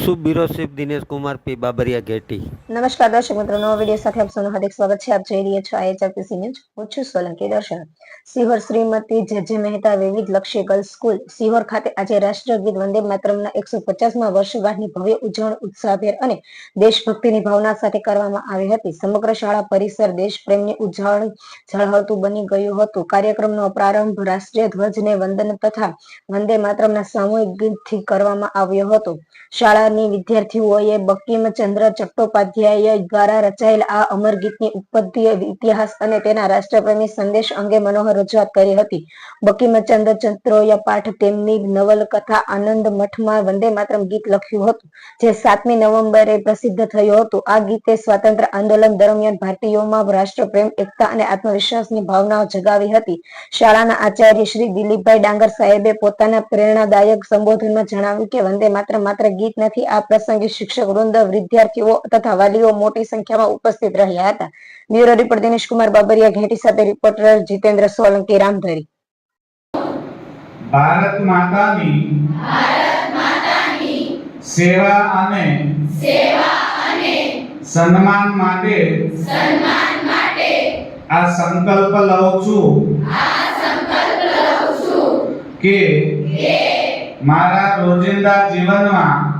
Bureau chief Dinesh Kumar, P Babariya Gheti નમસ્કાર દર્શક મિત્રો, નવો વીડિયો સાથે આપ સૌનું હાર્દિક સ્વાગત છે. આપ જોઈ રહ્યા છો આઈએચઆરપીસી ન્યૂઝ. હું છું સોલંકી દર્શક સિહોર શ્રીમતી જે મહેતા વિવિધ લક્ષ્ય ગર્લ્સ સ્કૂલ, સિહોર ખાતે આજે રાષ્ટ્રગીત વંદે માતરમના એકસો પચાસમાં વર્ષગાંઠની ભવ્ય ઉજવણ, ઉત્સાહભેર અને દેશભક્તિની ભાવના સાથે કરવામાં આવી હતી. સમગ્ર શાળા, પરિસર દેશ ઉજવણ ઝળહળતું બની ગયું હતું. કાર્યક્રમનો પ્રારંભ રાષ્ટ્રીય ધ્વજને વંદન તથા વંદે માતરમના સામૂહિક ગીતથી કરવામાં આવ્યો હતો. શાળાની વિદ્યાર્થીઓએ બંકિમચંદ્ર ચટ્ટોપાધ્યાય દ્વારા રચાયેલ આ અમર ગીતની ઉત્પત્તિ ઇતિહાસ અને તેના રાષ્ટ્રપ્રેમી સંદેશ અંગે મનોહર રજૂઆત કરી હતી. બંકિમચંદ્ર ચંદ્રોએ પાઠ તેમની નવલકથા આનંદ મઠમાં વંદે માતરમ ગીત લખ્યું હતું, જે સાતમી નવેમ્બરે પ્રસિદ્ધ થયું હતું. આ ગીતે સ્વાતંત્ર્ય આંદોલન દરમિયાન ભારતીયોમાં રાષ્ટ્રપ્રેમ, એકતા અને આત્મવિશ્વાસની ભાવનાઓ જગાવી હતી. શાળાના આચાર્ય શ્રી દિલીપભાઈ ડાંગર સાહેબે પોતાના પ્રેરણાદાયક સંબોધનમાં જણાવ્યું કે વંદે માત્ર માત્ર ગીત નથી આ પ્રસંગે શિક્ષક વૃંદ વિદ્યાર્થીઓ તથા વાલીઓ મોટી સંખ્યામાં ઉપસ્થિત રહ્યા હતા. બ્યુરો રિપોર્ટ દિનેશ કુમાર બાબરિયા ઘેટી સાથે રિપોર્ટર જીતેન્દ્ર સોલંકી રામધરી. ભારત માતાની ભારત માતાની સેવા અને સેવા અને સન્માન માટે સન્માન માટે આ સંકલ્પ લઉં છું કે મારા રોજિંદા જીવનમાં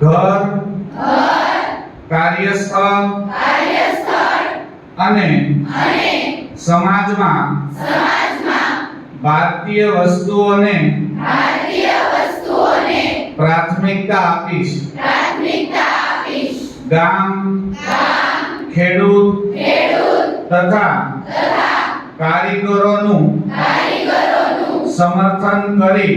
ઘર કાર્યસ્થળ અને સમાજમાં ભારતીય વસ્તુઓને પ્રાથમિકતા આપીશ. ગામ ખેડૂત તથા કારીગરોનું સમર્થન કરી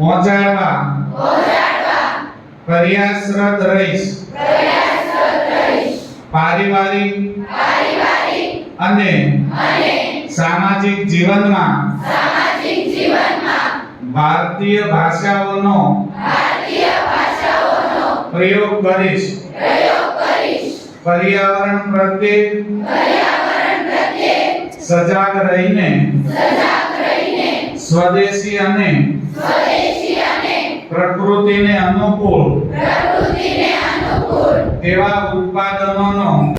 પહોંચાડવા પ્રયાસરત રહીશ. પારિવારિક. અને સામાજિક જીવનમાં. ભારતીય ભાષાઓનો પ્રયોગ કરીશ. પર્યાવરણ પ્રત્યે સજાગ રહીને સ્વદેશી અને પ્રકૃતિને અનુકૂળ એવા ઉત્પાદનોનો